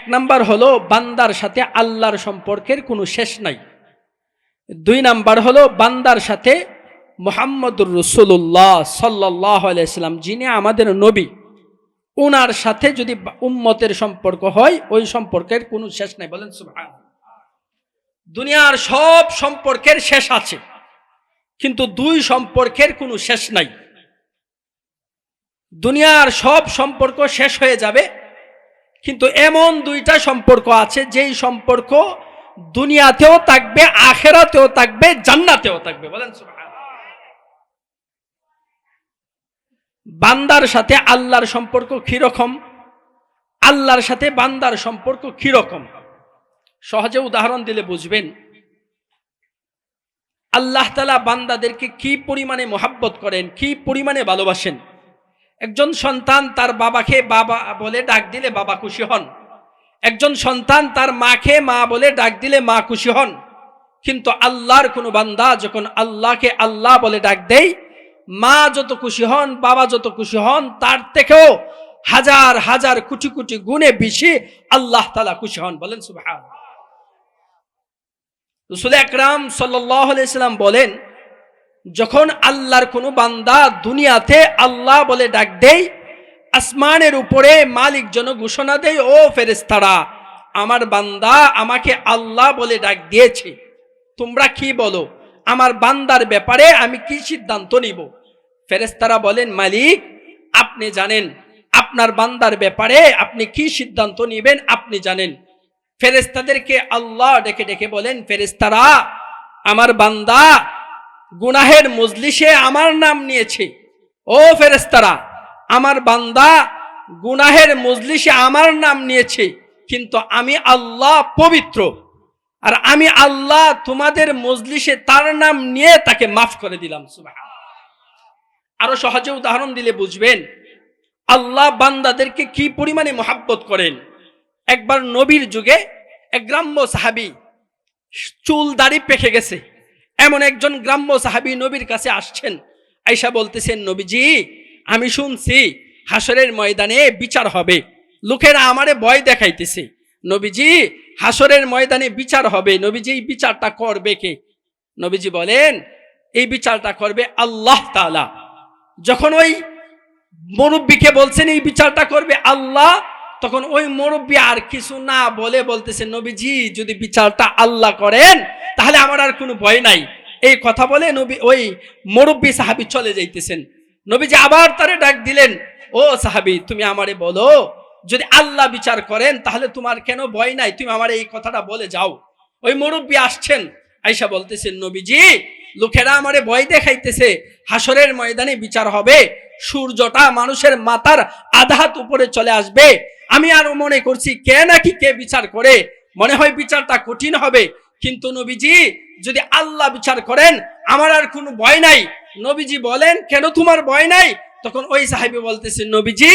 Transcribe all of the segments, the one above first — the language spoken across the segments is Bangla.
এক নাম্বার হলো বান্দার সাথে আল্লাহর সম্পর্কের কোনো শেষ নাই। দুই নাম্বার হলো বান্দার সাথে মোহাম্মদুর রসুল্লাহ সাল্লাহ আলাইসাল্লাম যিনি আমাদের নবী ওনার সাথে যদি উম্মতের সম্পর্ক হয়, ওই সম্পর্কের কোনো শেষ নাই। বলেন সুবহান দুনিয়ার সব সম্পর্কের শেষ আছে, কিন্তু দুই সম্পর্কের কোনো শেষ নাই। দুনিয়ার সব সম্পর্ক শেষ হয়ে যাবে কিন্তু এমন দুইটা সম্পর্ক আছে, যেই সম্পর্ক দুনিয়াতেও থাকবে, আখেরাতেও থাকবে, জান্নাতেও থাকবে। বলেন বান্দার সাথে আল্লাহর সম্পর্ক কীরকম? আল্লাহর সাথে বান্দার সম্পর্ক কীরকম? সহজে উদাহরণ দিলে বুঝবেন। আল্লাহ তালা বান্দাদেরকে কি পরিমাণে মোহাব্বত করেন, কি পরিমাণে ভালোবাসেন? একজন সন্তান তার বাবাকে বাবা বলে ডাক দিলে বাবা খুশি হন। একজন সন্তান তার মাকে মা বলে ডাক দিলে মা খুশি হন। কিন্তু আল্লাহর কোনো বান্দা যখন আল্লাহকে আল্লাহ বলে ডাক দেয়, মা যত খুশি হন, বাবা যত খুশি হন, তার থেকেও হাজার হাজার কোটি কোটি গুণে বেশি আল্লাহ তালা খুশি হন বলেন সুবহান রসুল একরাম সাল্লাম বলেন যখন আল্লাহর কোনো বান্দা দুনিয়াতে আল্লাহ বলে ডাক দেয়, আসমানের উপরে মালিক যেন ঘোষণা দেয়, ও ফেরেস্তারা আমার বান্দা আমাকে আল্লাহ বলে ডাক দিয়েছে। তোমরা কি বলো, আমার বান্দার ব্যাপারে আমি কি সিদ্ধান্ত নিব? ফেরেস্তারা বলেন, মালিক, আপনি জানেন, আপনার বান্দার ব্যাপারে আপনি কি সিদ্ধান্ত নিবেন আপনি জানেন। ফেরেস্তাদেরকে আল্লাহ ডেকে ডেকে বলেন ফেরেস্তারা আমার বান্দা গুনাহের মজলিসে আমার নাম নিয়েছে। ও ফেরেস্তারা আমার বান্দা গুনাহের মজলিসে আমার নাম নিয়েছে, কিন্তু আমি আল্লাহ পবিত্র। আর আমি আল্লাহ তোমাদের মজলিসে তার নাম নিয়ে তাকে মাফ করে দিলাম আরও সহজে উদাহরণ দিলে বুঝবেন, আল্লাহ বান্দাদেরকে কি পরিমাণে মহাব্বত করেন? একবার নবীর যুগে এক গ্রাম্য সাহাবি চুল দাড়ি পেকে গেছে। এমন একজন গ্রাম্য সাহাবি নবীর কাছে আসছেন। আইসা বলতেছেন, নবীজি, আমি শুনছি হাসরের ময়দানে বিচার হবে। লোকেরা আমারে ভয় দেখাইতেছে। নবীজি হাসরের ময়দানে বিচার হবে। নবীজি, এই বিচারটা করবে কে? নবীজি বলেন, এই বিচারটা করবে আল্লাহ তাআলা। যখন ওই মুরব্বীকে বলছেন, এই বিচারটা করবে আল্লাহ, তখন ওই মুরব্বী আর কিছু না বলে বলতেছে, নবীজি, যদি বিচারটা আল্লাহ করেন তাহলে আমার আর কোনো ভয় নাই। এই কথা বলে নবী, ওই মুরব্বী সাহাবি চলে যাইতেছেন। নবীজি আবার তারে ডাক দিলেন, ও সাহাবি, তুমি আমারে বলো, যদি আল্লাহ বিচার করেন, তাহলে তোমার কেন ভয় নাই? তুমি আমার এই কথাটা বলে যাও। ওই মুরব্বী আসছেন আইসা বলতেছেন, নবীজি, লোকেরা আমারে ভয় দেখাইতেছে। হাসরের ময়দানে বিচার হবে। সূর্যটা মানুষের মাথার আধাত উপরে চলে আসবে। আমি আরও মনে করছি, কে নাকি কে বিচার করে? মনে হয় বিচারটা কঠিন হবে। কিন্তু নবীজি, যদি আল্লাহ বিচার করেন, আমার আর কোনো ভয় নাই। নবীজি বলেন, কেন তোমার ভয় নাই? তখন ওই সাহেবি বলতেছে, নবীজি,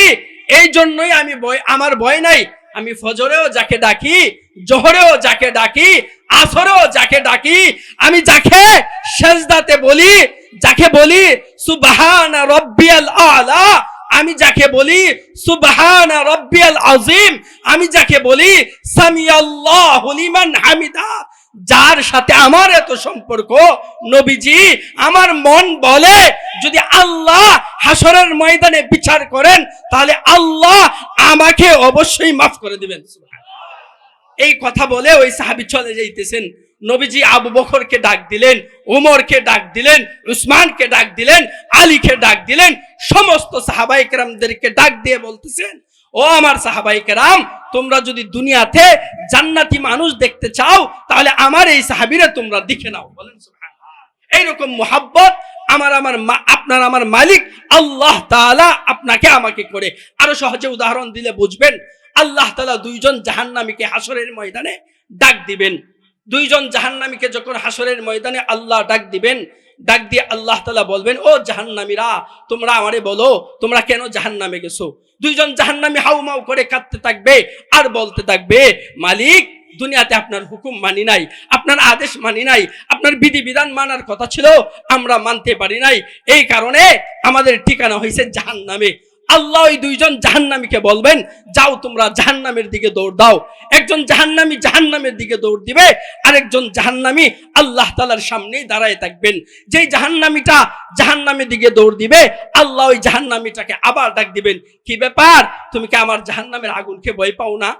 এই জন্যই আমি ভয়, আমার ভয় নাই। আমি ফজরেও যাকে ডাকি, জোহরেও যাকে ডাকি, আসরেও যাকে ডাকি, আমি যাকে সেজদাতে বলি, যাকে বলি, সুবহান রব্বিয়াল আলা, আমি যাকে বলি, সুবহান রব্বিয়াল আজিম আমি যাকে বলি, সামিয়াল্লাহু লিমান হামিদা যার সাথে আমার এত সম্পর্ক, নবীজি আমার মন বলে, যদি আল্লাহ হাসরের ময়দানে বিচার করেন, তাহলে আল্লাহ আমাকে অবশ্যই মাফ করে দিবেন। এই কথা বলে ওই সাহাবি চলে যাইতেছেন। নবীজি আবু বকরকে ডাক দিলেন, উমরকে ডাক দিলেন, উসমানকে ডাক দিলেন, আলীকে ডাক দিলেন, সমস্ত সাহাবাই কেরামদেরকে ডাক দিয়ে বলতেছেন ও আমার সাহাবাই কেরাম, তোমরা যদি দুনিয়াতে জান্নাতি মানুষ দেখতে চাও, তাহলে আমার এই সাহাবিরে তোমরা দেখে নাও। বলেন এইরকম মোহাব্বত আমার আমার আপনার আমার মালিক, আল্লাহ তালা আপনাকে আমাকে করে। আরও সহজে উদাহরণ দিলে বুঝবেন, আল্লাহ তালা দুইজন জাহান্নামীকে হাসরের ময়দানে ডাক দিবেন। দুইজন জাহান্নামীকে যখন হাসরের ময়দানে আল্লাহ ডাক দিবেন, ডাক দিয়ে আল্লাহ তাআলা বলবেন, ও জাহান্নামীরা, তোমরা আমারে বলো, তোমরা কেন জাহান্নামে গেছো? দুইজন জাহান্নামী হাউমাউ করে কাঁদতে থাকবে আর বলতে থাকবে, মালিক, দুনিয়াতে আপনার হুকুম মানি নাই, আপনার আদেশ মানি নাই, আপনার বিধি বিধান মানার কথা ছিল, আমরা মানতে পারি নাই, এই কারণে আমাদের ঠিকানা হয়েছে জাহান নামে আল্লাহ ওই দুইজন জাহান্নামীকে বলবেন, যাও তোমরা জাহান্নামের দিকে দৌড় দাও। একজন জাহান্নামী জাহান্নামের দিকে দৌড় দিবে, আরেকজন জাহান্নামী আল্লাহ তালার সামনেই দাঁড়ায় থাকবেন। যেই জাহান্নামীটা জাহান্নামের দিকে দৌড় দিবে, আল্লাহ ওই জাহান্নামীটাকে আবার ডাক দিবেন, কি ব্যাপার? তুমি কি আমার জাহান্নামের আগুনকে ভয় পাও না?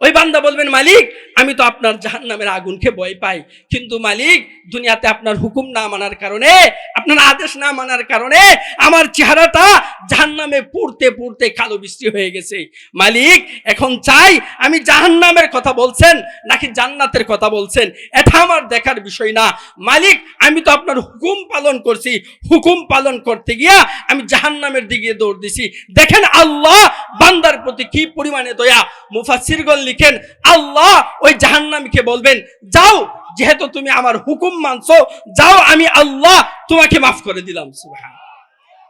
ওই বান্দা বলবেন, মালিক, আমি তো আপনার জাহান্নামের আগুনকে ভয় পাই। কিন্তু মালিক, দুনিয়াতে আপনার হুকুম না মানার কারণে, আপনার আদেশ না মানার কারণে আমার চেহারাটা জাহান্নামে পুড়তে পুড়তে কালো বৃষ্টি হয়ে গেছে। মালিক, এখন চাই আমি জাহান্নামের কথা বলছেন নাকি জান্নাতের কথা বলছেন? এটা আমার দেখার বিষয় না। মালিক, আমি তো আপনার হুকুম পালন করছি। হুকুম পালন করতে গিয়া আমি জাহান্নামের দিকে দৌড় দিছি। দেখেন আল্লাহ বান্দার প্রতি কি পরিমাণে দয়া। মুফাসিরগণ লিখেন, আল্লাহ ওই জাহান্নামীকে বলবেন, যাও, যেহেতু তুমি আমার হুকুম মানছো, যাও, আমি আল্লাহ তোমাকে মাফ করে দিলাম। সুবহান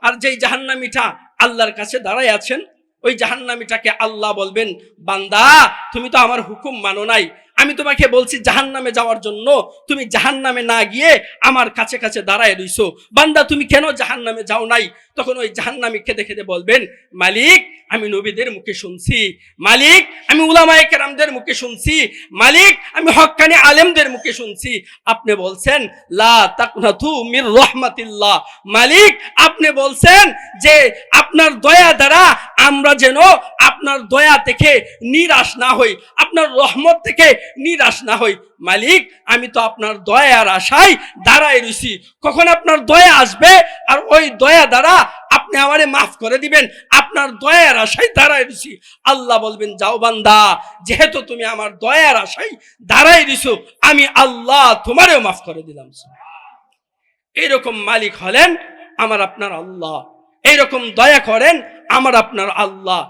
আর যেই জাহান্নামীটা আল্লাহর কাছে দাঁড়ায় আছেন, ওই জাহান্নামীটাকে আল্লাহ বলবেন, বান্দা, তুমি তো আমার হুকুম মানো নাই আমি তোমাকে বলছি, জাহান্নামে যাওয়ার জন্য তুমি জাহান্নামে না গিয়ে আমার কাছে কাছে দাঁড়ায় রইছো। বান্দা, তুমি কেন জাহান্নামে যাও নাই? তখন ওই জাহান্নামী খেতে খেতে বলবেন, মালিক, আমি নবীদের মুখে শুনছি। মালিক, আমি উলামায়ে কেরামদের মুখে শুনছি। মালিক, আমি হক্কানি আলেমদের মুখে শুনছি। আপনি বলছেন, লা তাকনাতু মির রহমাতিল্লাহ। মালিক, আপনি বলছেন যে আপনার দয়া দ্বারা আমরা যেন আপনার দয়া থেকে নিরাশ না হই, আপনার রহমত থেকে নিরাশ না হই। মালিক, আমি তো আপনার দয়ার আশায় দাঁড়ায় রইছি। কখন আপনার দয়া আসবে আর ওই দয়া দ্বারা আপনি আমারে মাফ করে দিবেন, আপনার দয়ার আশায় দাঁড়ায় রইছি। আল্লাহ বলবেন, যাও বান্দা, যেহেতু তুমি আমার দয়ার আশায় দাঁড়ায় দিছো আমি আল্লাহ তোমারেও মাফ করে দিলাম। এইরকম মালিক হলেন আমার আপনার আল্লাহ। এইরকম দয়া করেন আমার আপনার আল্লাহ।